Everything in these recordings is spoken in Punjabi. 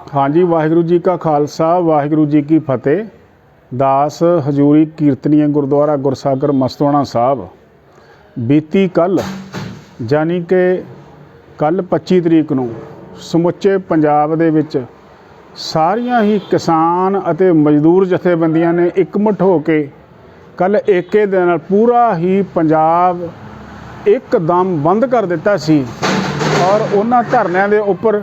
ਹਾਂਜੀ, ਵਾਹਿਗੁਰੂ ਜੀ ਕਾ ਖਾਲਸਾ, ਵਾਹਿਗੁਰੂ ਜੀ ਕੀ ਫਤਿਹ। ਦਾਸ ਹਜੂਰੀ ਕੀਰਤਨੀਏ ਗੁਰਦੁਆਰਾ ਗੁਰਸਾਗਰ ਮਸਤੋਣਾ ਸਾਹਿਬ। ਬੀਤੀ ਕੱਲ ਜਾਨੀ ਕਿ ਕੱਲ 25 ਤਰੀਕ ਨੂੰ ਸਮੁੱਚੇ ਪੰਜਾਬ ਦੇ ਵਿੱਚ ਸਾਰੀਆਂ ਹੀ ਕਿਸਾਨ ਅਤੇ ਮਜ਼ਦੂਰ ਜਥੇਬੰਦੀਆਂ ਨੇ ਇਕਮੁੱਠ ਹੋ ਕੇ ਕੱਲ ਏਕੇ ਦੇ ਨਾਲ ਪੂਰਾ ਹੀ ਪੰਜਾਬ ਇੱਕਦਮ ਬੰਦ ਕਰ ਦਿੱਤਾ ਸੀ ਔਰ ਉਹਨਾਂ ਧਰਨਿਆਂ ਦੇ ਉੱਪਰ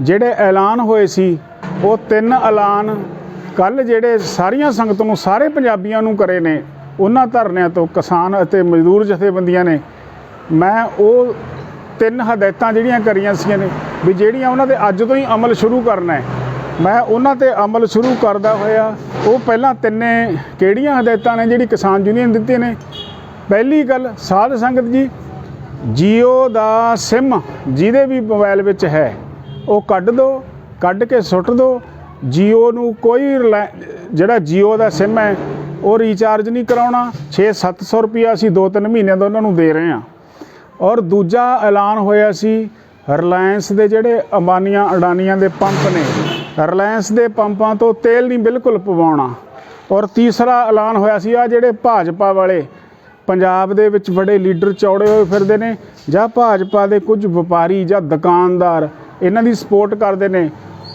ਜਿਹੜੇ ਐਲਾਨ ਹੋਏ ਸੀ, ਉਹ ਤਿੰਨ ਐਲਾਨ ਕੱਲ ਜਿਹੜੇ ਸਾਰੀਆਂ ਸੰਗਤ ਨੂੰ, ਸਾਰੇ ਪੰਜਾਬੀਆਂ ਨੂੰ ਕਰੇ ਨੇ, ਉਹਨਾਂ ਧਰਨਿਆਂ ਤੋਂ ਕਿਸਾਨ ਅਤੇ ਮਜ਼ਦੂਰ ਜਥੇਬੰਦੀਆਂ ਨੇ। ਮੈਂ ਉਹ ਤਿੰਨ ਹਦਾਇਤਾਂ ਜਿਹੜੀਆਂ ਕਰੀਆਂ ਸੀਗੀਆਂ ਨੇ, ਵੀ ਜਿਹੜੀਆਂ ਉਹਨਾਂ ਦੇ ਅੱਜ ਤੋਂ ਹੀ ਅਮਲ ਸ਼ੁਰੂ ਕਰਨਾ ਹੈ। ਮੈਂ ਉਹਨਾਂ ਤੇ ਅਮਲ ਸ਼ੁਰੂ ਕਰਦਾ ਹੋਇਆ, ਉਹ ਪਹਿਲਾਂ ਤਿੰਨੇ ਕਿਹੜੀਆਂ ਹਦਾਇਤਾਂ ਨੇ ਜਿਹੜੀ ਕਿਸਾਨ ਯੂਨੀਅਨ ਦਿੱਤੀਆਂ ਨੇ? ਪਹਿਲੀ ਗੱਲ ਸਾਧ ਸੰਗਤ ਜੀ, ਜੀਓ ਦਾ ਸਿਮ ਜਿਹਦੇ ਵੀ ਮੋਬਾਈਲ ਵਿੱਚ ਹੈ ਉਹ ਕੱਢ ਦਿਓ ਕੱਢ ਕੇ ਸੁੱਟ ਦਿਓ ਜੀਓ ਨੂੰ ਕੋਈ ਰਿਲਾ- ਜਿਹੜਾ ਜੀਓ ਦਾ ਸਿਮ ਹੈ, ਉਹ ਰੀਚਾਰਜ ਨਹੀਂ ਕਰਾਉਣਾ। 6-700 ਰੁਪਿਆ ਅਸੀਂ 2-3 ਮਹੀਨਿਆਂ ਦਾ ਉਹਨਾਂ ਨੂੰ ਦੇ ਰਹੇ ਹਾਂ। ਔਰ ਦੂਜਾ ਐਲਾਨ ਹੋਇਆ ਸੀ ਰਿਲਾਇੰਸ ਦੇ ਜਿਹੜੇ ਅੰਬਾਨੀਆਂ ਅਡਾਨੀਆਂ ਦੇ ਪੰਪ ਨੇ ਰਿਲਾਇੰਸ ਦੇ ਪੰਪਾਂ ਤੋਂ ਤੇਲ ਨਹੀਂ ਬਿਲਕੁਲ ਪਵਾਉਣਾ। ਔਰ ਤੀਸਰਾ ਐਲਾਨ ਹੋਇਆ ਸੀ ਆ ਜਿਹੜੇ ਭਾਜਪਾ ਵਾਲੇ ਪੰਜਾਬ ਦੇ ਵਿੱਚ ਬੜੇ ਲੀਡਰ ਚੌੜੇ ਹੋਏ ਫਿਰਦੇ ਨੇ, ਜਾਂ ਭਾਜਪਾ ਦੇ ਕੁਝ ਵਪਾਰੀ ਜਾਂ ਦੁਕਾਨਦਾਰ ਇਹਨਾਂ ਦੀ ਸਪੋਰਟ ਕਰਦੇ ਨੇ।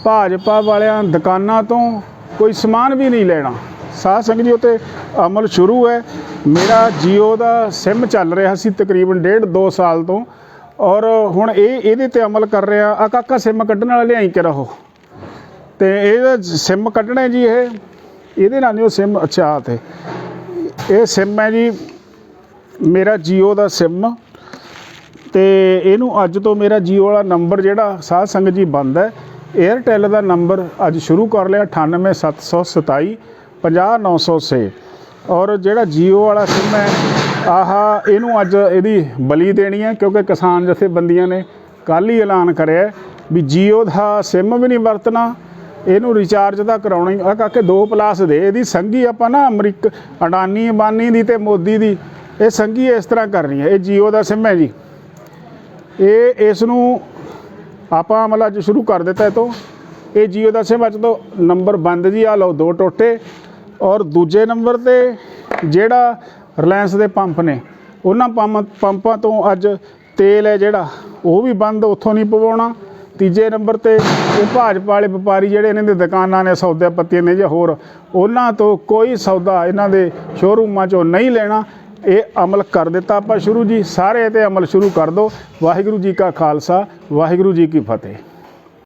ਭਾਜਪਾ ਵਾਲਿਆਂ ਦੁਕਾਨਾਂ ਤੋਂ ਕੋਈ ਸਮਾਨ ਵੀ ਨਹੀਂ ਲੈਣਾ। ਸਾਧ ਸੰਗਤ ਜੀ ਉਤੇ ਅਮਲ ਸ਼ੁਰੂ ਹੈ। ਮੇਰਾ ਜੀਓ ਦਾ ਸਿਮ ਚੱਲ ਰਿਹਾ ਸੀ ਤਕਰੀਬਨ ਡੇਢ 2 ਸਾਲ ਤੋਂ। ਔਰ ਹੁਣ ਇਹ, ਇਹਦੇ ਤੇ ਅਮਲ ਕਰ ਰਿਹਾ। ਆ ਕਾਕਾ ਸਿਮ ਕੱਢਣ ਵਾਲਾ ਲਿਆਈ ਕੇ ਰਹੋ ਤੇ ਇਹ ਸਿਮ ਕੱਢਣਾ ਜੀ ਇਹ। ਇਹਦੇ ਨਾਲ ਨਹੀਂ ਉਹ ਸਿਮ ਅੱਛਾ, ਤੇ ਇਹ ਸਿਮ ਹੈ ਜੀ। ਮੇਰਾ ਜੀਓ ਦਾ ਸਿਮ ਤੇ ਇਹਨੂੰ ਅੱਜ ਤੋਂ ਮੇਰਾ ਜੀਓ ਵਾਲਾ ਨੰਬਰ ਜਿਹੜਾ ਸਾਧ ਸੰਗਤ ਜੀ ਬੰਦ ਹੈ 에ਅਰਟੈਲ ਦਾ ਨੰਬਰ ਅੱਜ ਸ਼ੁਰੂ ਕਰ ਲਿਆ 98727 50906 ਔਰ ਜਿਹੜਾ ਜੀਓ ਵਾਲਾ ਸਿਮ ਹੈ ਆਹ, ਇਹਨੂੰ ਅੱਜ ਇਹਦੀ ਬਲੀ ਦੇਣੀ ਹੈ, ਕਿਉਂਕਿ ਕਿਸਾਨ ਜਥੇਬੰਦੀਆਂ ਨੇ ਕੱਲ ਹੀ ਐਲਾਨ ਕਰਿਆ ਵੀ ਜੀਓ ਦਾ ਸਿਮ ਵੀ ਨਹੀਂ ਵਰਤਣਾ, ਇਹਨੂੰ ਰਿਚਾਰਜ ਦਾ ਕਰਾਉਣਾ ਹੀ ਆ ਕਾਕੇ 2 ਪਲਾਸ ਦੇ, ਇਹਦੀ ਸੰਗੀ ਆਪਾਂ ਨਾ ਅਮਰੀਕ, ਅਡਾਨੀ, ਅੰਬਾਨੀ ਦੀ ਤੇ ਮੋਦੀ ਦੀ, ਇਹ ਸੰਗੀ ਇਸ ਤਰ੍ਹਾਂ ਕਰਨੀ ਹੈ, ਇਹ ਜੀਓ ਦਾ ਸਿਮ ਹੈ ਜੀ। ਇਹ ਇਸ ਨੂੰ ਆਪਾਂ ਅਮਲ ਅੱਜ ਸ਼ੁਰੂ ਕਰ ਦਿੱਤਾ ਇਹ ਤੋਂ। ਇਹ ਜੀਓ ਦਾ ਸਿਮ ਅੱਜ ਤੋਂ ਨੰਬਰ ਬੰਦ ਜੀ ਆ ਲਓ, ਦੋ ਟੋਟੇ। ਔਰ ਦੂਜੇ ਨੰਬਰ ਤੇ ਜਿਹੜਾ ਰਿਲਾਇੰਸ ਦੇ ਪੰਪ ਨੇ, ਉਹਨਾਂ ਪੰਪ ਪੰਪਾਂ ਤੋਂ ਅੱਜ ਤੇਲ ਹੈ ਜਿਹੜਾ, ਉਹ ਵੀ ਬੰਦ ਉੱਥੋਂ ਨਹੀਂ ਪਵਾਉਣਾ। ਤੀਜੇ ਨੰਬਰ ਤੇ ਇਹ ਭਾਜਪਾ ਵਾਲੇ ਵਪਾਰੀ ਜਿਹੜੇ ਇਹਨਾਂ ਦੇ ਦੁਕਾਨਾਂ ਨੇ ਸੌਦੇ ਪੱਤੀਆਂ ਨੇ ਜਾਂ ਹੋਰ, ਉਹਨਾਂ ਤੋਂ ਕੋਈ ਸੌਦਾ ਇਹਨਾਂ ਦੇ ਸ਼ੋਰੂਮਾਂ 'ਚੋਂ ਨਹੀਂ ਲੈਣਾ। ਇਹ ਅਮਲ ਕਰ ਦਿੱਤਾ ਆਪਾਂ ਸ਼ੁਰੂ ਜੀ, ਸਾਰੇ ਤੇ ਅਮਲ ਸ਼ੁਰੂ ਕਰ ਦਿਓ। ਵਾਹਿਗੁਰੂ ਜੀ ਕਾ ਖਾਲਸਾ, ਵਾਹਿਗੁਰੂ ਜੀ ਕੀ ਫਤਿਹ।